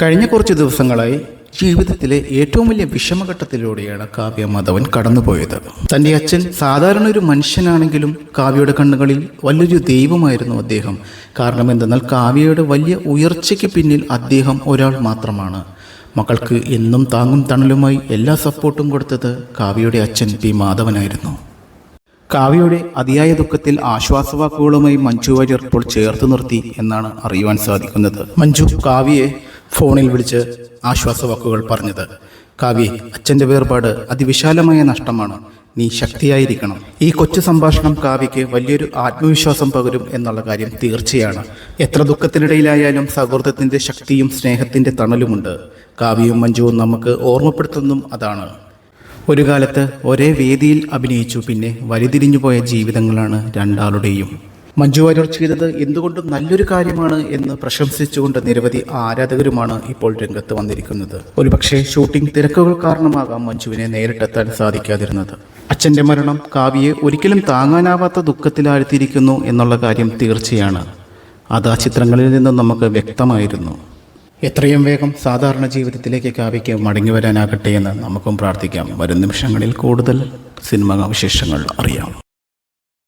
കഴിഞ്ഞ കുറച്ച് ദിവസങ്ങളായി ജീവിതത്തിലെ ഏറ്റവും വലിയ വിഷമഘട്ടത്തിലൂടെയാണ് കാവ്യ മാധവൻ കടന്നുപോയത്. തന്റെ അച്ഛൻ സാധാരണ ഒരു മനുഷ്യനാണെങ്കിലും കാവ്യയുടെ കണ്ണുകളിൽ വലിയൊരു ദൈവമായിരുന്നു അദ്ദേഹം. കാരണം എന്തെന്നാൽ കാവ്യയുടെ വലിയ ഉയർച്ചയ്ക്ക് പിന്നിൽ അദ്ദേഹം ഒരാൾ മാത്രമാണ്. മക്കൾക്ക് എന്നും താങ്ങും തണലുമായി എല്ലാ സപ്പോർട്ടും കൊടുത്തത് കാവ്യയുടെ അച്ഛൻ പി മാധവനായിരുന്നു. കാവ്യയുടെ അതിയായ ദുഃഖത്തിൽ ആശ്വാസവാക്കുകളുമായി മഞ്ജു വാര്യർ ഇപ്പോൾ ചേർത്ത് നിർത്തി എന്നാണ് അറിയുവാൻ സാധിക്കുന്നത്. മഞ്ജു കാവ്യയെ ഫോണിൽ വിളിച്ച് ആശ്വാസവാക്കുകൾ പറഞ്ഞത്. കാവ്യ അച്ഛന്റെ വേർപാട് അതിവിശാലമായ നഷ്ടമാണ്. നീ ശക്തിയായിരിക്കണം. ഈ കൊച്ചു സംഭാഷണം കാവ്യയ്ക്ക് വലിയൊരു ആത്മവിശ്വാസം പകരും എന്നുള്ള കാര്യം തീർച്ചയാണ്. എത്ര ദുഃഖത്തിനിടയിലായാലും സൗഹൃദത്തിന്റെ ശക്തിയും സ്നേഹത്തിന്റെ തണലുമുണ്ട്. കാവ്യവും മഞ്ജുവും നമുക്ക് ഓർമ്മപ്പെടുത്തുന്നതും അതാണ്. ഒരു കാലത്ത് ഒരേ വേദിയിൽ അഭിനയിച്ചു പിന്നെ വഴിതിരിഞ്ഞുപോയ ജീവിതങ്ങളാണ് രണ്ടാളുടെയും. മഞ്ജു വാര്യർ ചെയ്തത് എന്തുകൊണ്ടും നല്ലൊരു കാര്യമാണ് എന്ന് പ്രശംസിച്ചുകൊണ്ട് നിരവധി ആരാധകരുമാണ് ഇപ്പോൾ രംഗത്ത് വന്നിരിക്കുന്നത്. ഒരുപക്ഷെ ഷൂട്ടിംഗ് തിരക്കുകൾ കാരണമാകാം മഞ്ജുവിനെ നേരിട്ടെത്താൻ സാധിക്കാതിരുന്നത്. അച്ഛന്റെ മരണം കാവ്യയെ ഒരിക്കലും താങ്ങാനാവാത്ത ദുഃഖത്തിലാഴ്ത്തിയിരിക്കുന്നു എന്നുള്ള കാര്യം തീർച്ചയാണ്. അത് ആ ചിത്രങ്ങളിൽ നിന്നും നമുക്ക് വ്യക്തമായിരുന്നു. എത്രയും വേഗം സാധാരണ ജീവിതത്തിലേക്ക് കാവ്യയ്ക്ക് മടങ്ങി വരാനാകട്ടെ എന്ന് നമുക്കും പ്രാർത്ഥിക്കാം. വരും നിമിഷങ്ങളിൽ കൂടുതൽ സിനിമാ വിശേഷങ്ങൾ അറിയാം.